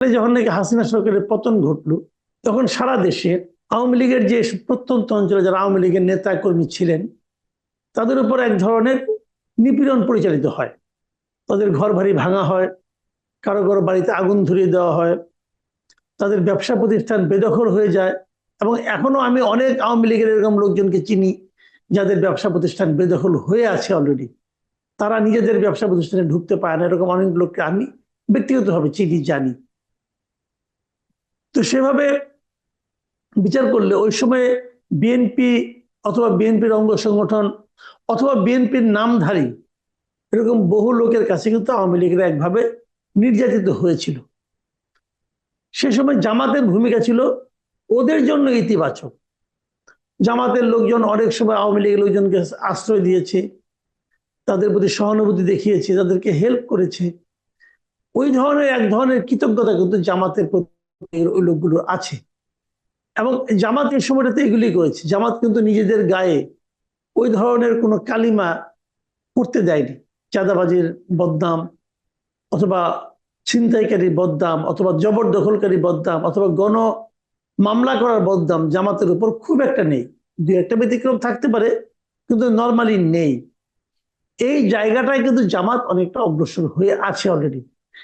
যখন নাকি হাসিনা সরকারের পতন ঘটলো, তখন সারা দেশে আওয়ামী লীগের যে প্রত্যন্ত অঞ্চলে যারা আওয়ামী লীগের নেতা কর্মী ছিলেন, তাদের উপর এক ধরনের নিপীড়ন পরিচালিত হয়। তাদের ঘর বাড়ি ভাঙা হয়, কারও কারও বাড়িতে আগুন ধরিয়ে দেওয়া হয়, তাদের ব্যবসা প্রতিষ্ঠান বেদখল হয়ে যায়, এবং এখনও আমি অনেক আওয়ামী লীগের এরকম লোকজনকে চিনি, যাদের ব্যবসা প্রতিষ্ঠান বেদখল হয়ে আছে অলরেডি তারা নিজেদের ব্যবসা প্রতিষ্ঠানে ঢুকতে পারে না, এরকম অনেক লোককে আমি ব্যক্তিগতভাবে চিনি, জানি। তো সেভাবে বিচার করলে ওই সময়ে বিএনপি অথবা বিএনপির অঙ্গ সংগঠন অথবা বিএনপির নামধারী এরকম বহু লোকের কাছে কিন্তু আওয়ামী লীগের একভাবে নির্যাতিত হয়েছিল। সে সময় জামাতের ভূমিকা ছিল ওদের জন্য ইতিবাচক। জামাতের লোকজন অনেক সময় আওয়ামী লীগের লোকজনকে আশ্রয় দিয়েছে, তাদের প্রতি সহানুভূতি দেখিয়েছে, তাদেরকে হেল্প করেছে। ওই ধরনের, এক ধরনের কৃতজ্ঞতা কিন্তু জামাতের প্রতি ওই লোকগুলো আছে। এবং জামাত এই সময়টাতে এগুলি করেছে। জামাত কিন্তু নিজেদের গায়ে ওই ধরনের কোনো কালিমা করতে দেয়নি। চাঁদাবাজির বদনাম অথবা ছিনতাইকারী বদনাম অথবা জবরদখলকারী বদনাম অথবা গণ মামলা করার বদনাম জামাতের উপর খুব একটা নেই। দু একটা ব্যতিক্রম থাকতে পারে, কিন্তু নর্মালি নেই। এই জায়গাটায় কিন্তু জামাত অনেকটা অগ্রসর হয়ে আছে অলরেডি